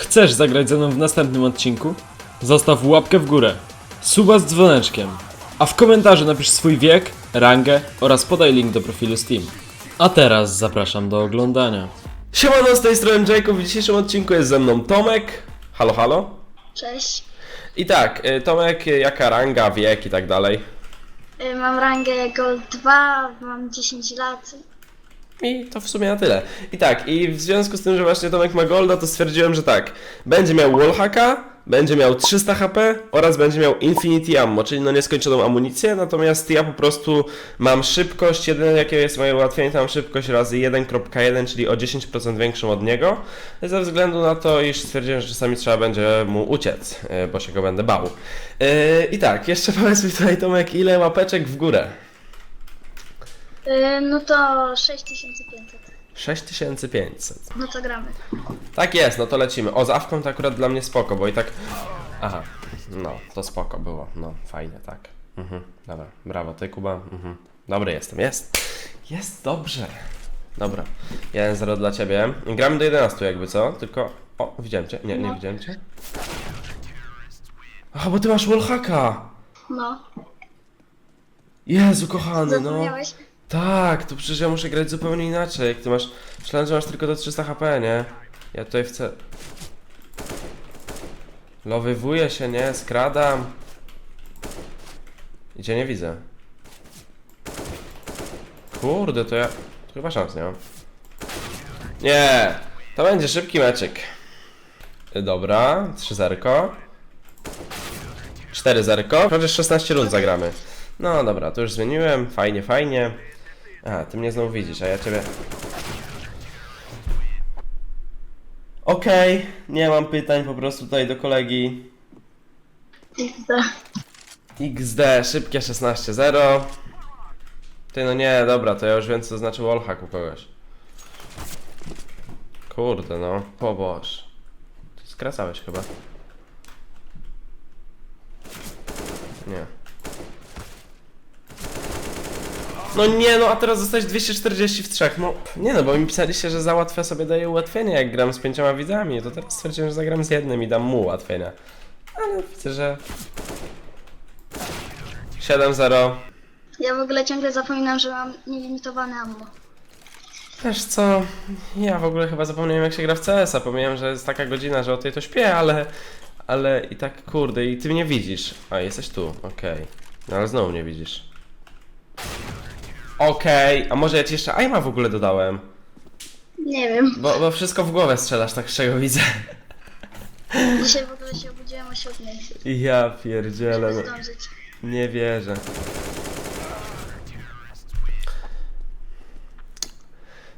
Chcesz zagrać ze mną w następnym odcinku? Zostaw łapkę w górę, suba z dzwoneczkiem, a w komentarzu napisz swój wiek, rangę oraz podaj link do profilu Steam. A teraz zapraszam do oglądania. Siemano, z tej strony Jacob, w dzisiejszym odcinku jest ze mną Tomek. Halo, halo. Cześć. I tak, y, Tomek, y, jaka ranga, wiek i tak dalej? Y, Mam rangę Gold 2, mam 10 lat. I to w sumie na tyle. I tak, i w związku z tym, że właśnie Tomek ma golda, to stwierdziłem, że tak, będzie miał wallhacka, będzie miał 300 HP oraz będzie miał infinity ammo, czyli no nieskończoną amunicję, natomiast ja po prostu mam szybkość, jedyne jakie jest moje ułatwienie, to mam szybkość razy 1.1, czyli o 10% większą od niego, ze względu na to, iż stwierdziłem, że czasami trzeba będzie mu uciec, yy, bo się go będę bał. Yy, I tak, jeszcze powiedz mi tutaj Tomek, ile łapeczek w górę? Y, No to 6500. 6500. No to gramy. Tak jest, no to lecimy. O, z awką to akurat dla mnie spoko, bo i tak... Aha, no, to spoko było, no, fajnie, tak. Mhm, dobra, brawo, ty Kuba, mhm. Dobry jestem, jest. Jest dobrze. Dobra, 1-0 dla ciebie. Gramy do 11 jakby, co? Tylko... O, widziałem cię, nie, nie No. widziałem cię. Aha, bo ty masz wallhacka! No. Jezu, kochany, no. Zapomniałeś? Tak, to przecież ja muszę grać zupełnie inaczej. Jak ty masz. Myślałem, że masz tylko do 300 HP, nie? Ja tutaj chcę. Lowywuję się, nie? Skradam. I cię nie widzę. Kurde, to ja. To chyba szans nie mam. Nie! To będzie szybki meczyk. Dobra, 3 zerko. 4 zerko. Chociaż 16 rund zagramy. No dobra, to już zmieniłem. Fajnie, fajnie. A, ty mnie znowu widzisz, a ja ciebie. Okej, nie mam pytań po prostu tutaj do kolegi. XD. XD, szybkie 16-0. Ty no nie, dobra, to ja już wiem co to znaczy wallhack u kogoś. Kurde no, o Boż. Ty skracałeś chyba. Nie. No nie no, a teraz zostać 240 w trzech, no. Nie no, bo mi pisaliście, że załatwia sobie daje ułatwienie jak gram z pięcioma widzami, to teraz stwierdziłem, że zagram z jednym i dam mu ułatwienia. Ale widzę, że 7-0. Ja w ogóle ciągle zapominam, że mam nielimitowane ammo. Wiesz co, ja w ogóle chyba zapomniałem jak się gra w CS-a, pomyślałem, że jest taka godzina, że o tej to śpię, ale... Ale i tak kurde, i ty mnie widzisz. A, jesteś tu, okej. No ale znowu mnie widzisz. Okej, a może ja ci jeszcze aima w ogóle dodałem? Nie wiem. Bo, bo wszystko w głowę strzelasz, tak z czego widzę. Dzisiaj w ogóle się obudziłem o 7. Ja pierdzielę, Żeby no, zdążyć. nie wierzę.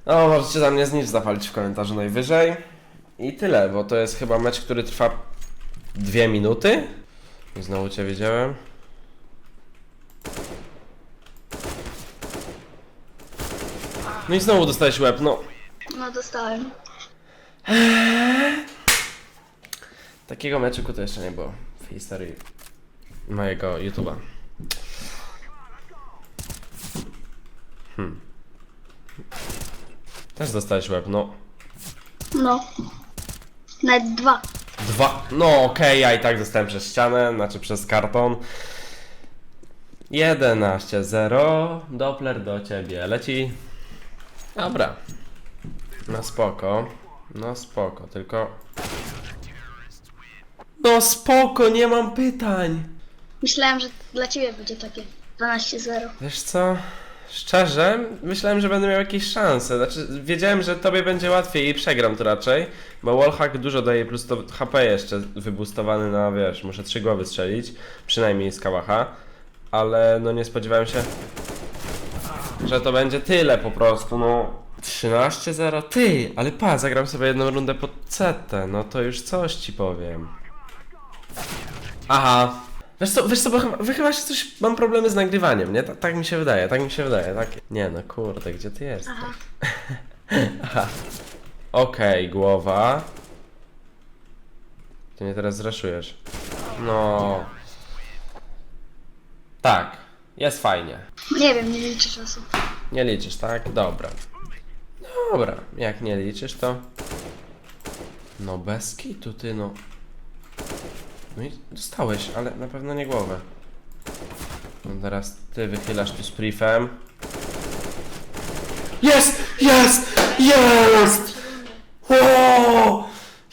No, możecie za mnie znicz zapalić w komentarzu najwyżej. I tyle, bo to jest chyba mecz, który trwa dwie minuty. I znowu cię wiedziałem. No i znowu dostałeś łeb, no. No dostałem. Takiego meczu to jeszcze nie było w historii mojego YouTube'a. Hmm. Też dostałeś łeb, no. No. Nawet dwa. Dwa. No okej, ja i tak dostałem przez ścianę, znaczy przez karton. 11-0. Doppler do ciebie. Leci. Dobra. No spoko. No spoko, tylko. No spoko, nie mam pytań. Myślałem, że dla ciebie będzie takie 12-0. Wiesz co? Szczerze, myślałem, że będę miał jakieś szanse. Znaczy, wiedziałem, że tobie będzie łatwiej i przegram to raczej, bo wallhack dużo daje, plus to HP jeszcze wybustowany na, wiesz, muszę trzy głowy strzelić, przynajmniej z kałacha, ale no nie spodziewałem się, że to będzie tyle po prostu, no. 13-0, ty, ale pa, zagram sobie jedną rundę pod CT, no to już coś ci powiem. Aha. Wiesz co, wiesz co, bo chyba, wy chyba się coś, mam problemy z nagrywaniem, nie? Ta, tak mi się wydaje, tak mi się wydaje, tak? Nie no, kurde, gdzie ty jesteś? Aha. Okej, głowa. Ty mnie teraz zraszujesz. No. Tak, jest fajnie. Nie wiem, nie liczę czasu. Nie liczysz, tak? Dobra. Dobra, jak nie liczysz, to No bez kitu, ty no. No i dostałeś, ale na pewno nie głowę. No teraz ty wychylasz tu z briefem. Jest! Jest! Jest! O!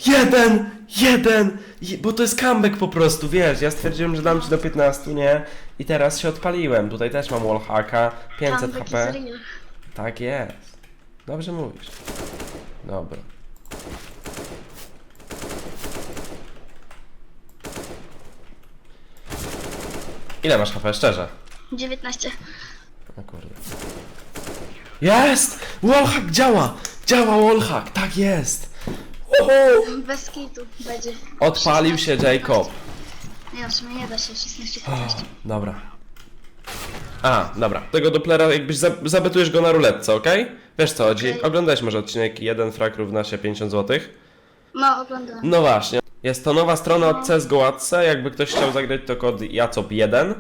Jeden! Jeden! Je- Bo to jest comeback po prostu, wiesz, ja stwierdziłem, że dam ci do 15, nie? I teraz się odpaliłem. Tutaj też mam wallhacka, 500 Comeback is HP. Tak jest. Dobrze mówisz. Dobra. Ile masz HP, szczerze? 19. O kurde. Jest! Wallhack działa! Działa wallhack, tak jest! Bez kitu będzie. Odpalił się 16, Jacob. Nie w sumie nie da się 16, O, 15. dobra. A, dobra. Tego Dopplera jakbyś za, zabetujesz go na ruletce, okej? Wiesz co chodzi? Okej. Oglądałeś może odcinek jeden frak równa się 50 zł. No, oglądałem. No właśnie. Jest to nowa strona od CSGO Łatce. Jakby ktoś chciał zagrać, to kod JACOP1.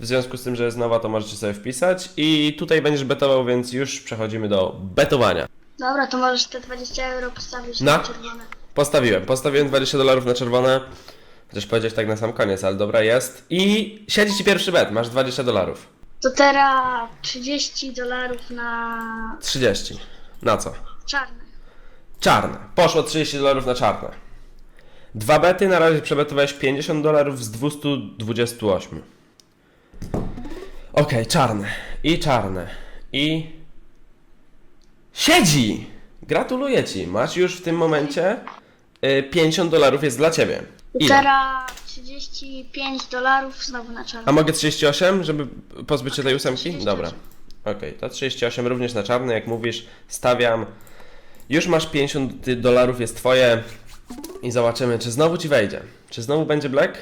W związku z tym, że jest nowa, to możecie sobie wpisać. I tutaj będziesz betował, więc już przechodzimy do betowania. Dobra, to możesz te 20 euro postawić Na? na czerwone. Postawiłem. Postawiłem 20 dolarów na czerwone. Chociaż powiedzieć tak na sam koniec, ale dobra jest. I siedzi ci pierwszy bet. Masz 20 dolarów. To teraz 30 dolarów na 30. Na co? czarne. Czarne. Poszło 30 dolarów na czarne. Dwa bety, na razie przebetowałeś 50 dolarów z 228. Okej, czarne. I czarne. I... Siedzi! Gratuluję ci. Masz już w tym momencie y, 50 dolarów jest dla ciebie. Ile? teraz 35 dolarów znowu na czarne. A mogę 38, żeby pozbyć się tej ósemki? 38. Dobra. Okej, to 38 również na czarny, jak mówisz, stawiam. Już masz 50 dolarów, jest twoje. I zobaczymy, czy znowu ci wejdzie. Czy znowu będzie black?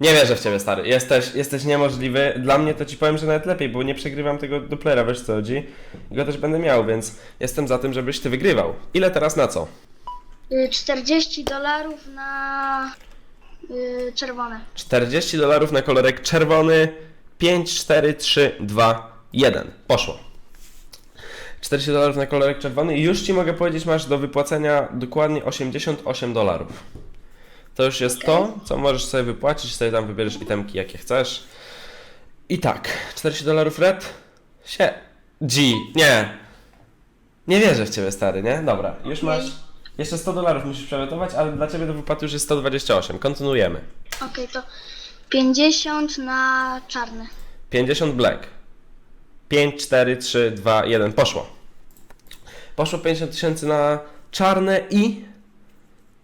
Nie wierzę w ciebie, stary. Jesteś, jesteś niemożliwy. Dla mnie to ci powiem, że nawet lepiej, bo nie przegrywam tego duplera, wiesz co chodzi. I go też będę miał, więc jestem za tym, żebyś ty wygrywał. Ile teraz na co? Y, 40 dolarów na y, czerwone. 40 dolarów na kolorek czerwony. 5, 4, 3, 2, 1. Poszło. 40 dolarów na kolorek czerwony i już Ci mogę powiedzieć, masz do wypłacenia dokładnie 88 dolarów. To już jest to, co możesz sobie wypłacić, sobie tam wybierzesz itemki jakie chcesz. I tak, 40 dolarów red. Sie. G. Nie. Nie wierzę w Ciebie, stary, nie? Dobra, już masz... Jeszcze 100 dolarów musisz przewetować, ale dla Ciebie do wypłaty już jest 128. Kontynuujemy. Okej, to 50 na czarne. 50 black. 5, 4, 3, 2, 1. Poszło. Poszło 50 tysięcy na czarne i.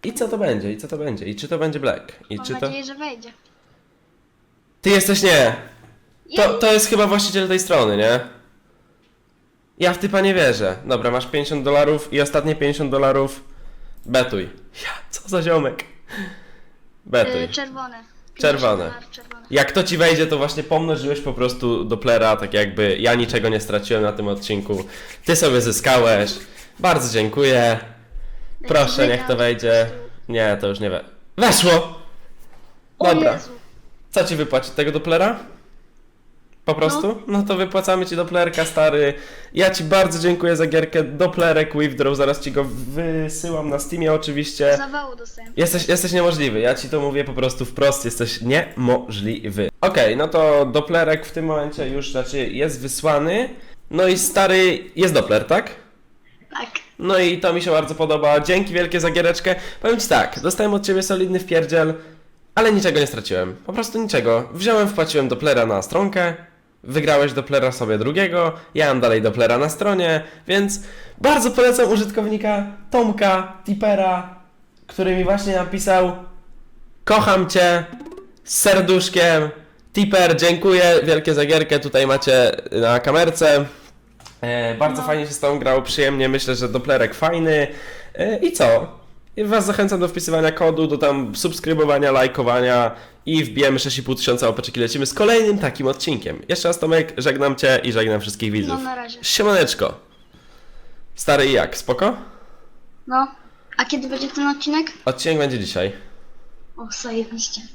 I co to będzie? I co to będzie? I czy to będzie black? I Mam czy to. nadzieję, że wejdzie. Ty jesteś nie! To, to jest chyba właściciel tej strony, nie? Ja w typa nie wierzę. Dobra, masz 50 dolarów i ostatnie 50 dolarów. Betuj. Ja, co za ziomek. Betuj. Y, czerwone. 50 Czerwone. dolarów czerwone. Jak to ci wejdzie, to właśnie pomnożyłeś po prostu Dopplera, tak jakby ja niczego nie straciłem na tym odcinku. Ty sobie zyskałeś. Bardzo dziękuję. Proszę, niech to wejdzie. Nie, to już nie we. Weszło! O Dobra. Jezu. Co ci wypłacić tego Dopplera? Po prostu? No to wypłacamy ci Dopplerka, stary. Ja ci bardzo dziękuję za gierkę. Dopplerek Withdraw, zaraz ci go wysyłam na Steamie oczywiście. Zawału dostałem. Jesteś, jesteś niemożliwy, ja ci to mówię po prostu wprost, jesteś niemożliwy. Okej, no to Dopplerek w tym momencie już znaczy jest wysłany. No i stary, jest Doppler, tak? Tak. No i to mi się bardzo podoba. Dzięki wielkie za giereczkę. Powiem ci tak, dostałem od ciebie solidny wpierdziel, ale niczego nie straciłem. Po prostu niczego. Wziąłem, wpłaciłem Dopplera na stronkę, wygrałeś Dopplera sobie drugiego, ja mam dalej Dopplera na stronie, więc bardzo polecam użytkownika Tomka Tipera, który mi właśnie napisał Kocham cię z serduszkiem. Tipper, dziękuję wielkie za gierkę. Tutaj macie na kamerce. E, bardzo No. fajnie się z tą grało, przyjemnie. Myślę, że Doplerek fajny. E, I co? Was zachęcam do wpisywania kodu, do tam subskrybowania, lajkowania i wbijemy 6,5 tysiąca łapeczek i lecimy z kolejnym takim odcinkiem. Jeszcze raz Tomek, żegnam Cię i żegnam wszystkich widzów. No na razie. Siemaneczko. Stary i jak? Spoko? No. A kiedy będzie ten odcinek? Odcinek będzie dzisiaj. O, zajebiście.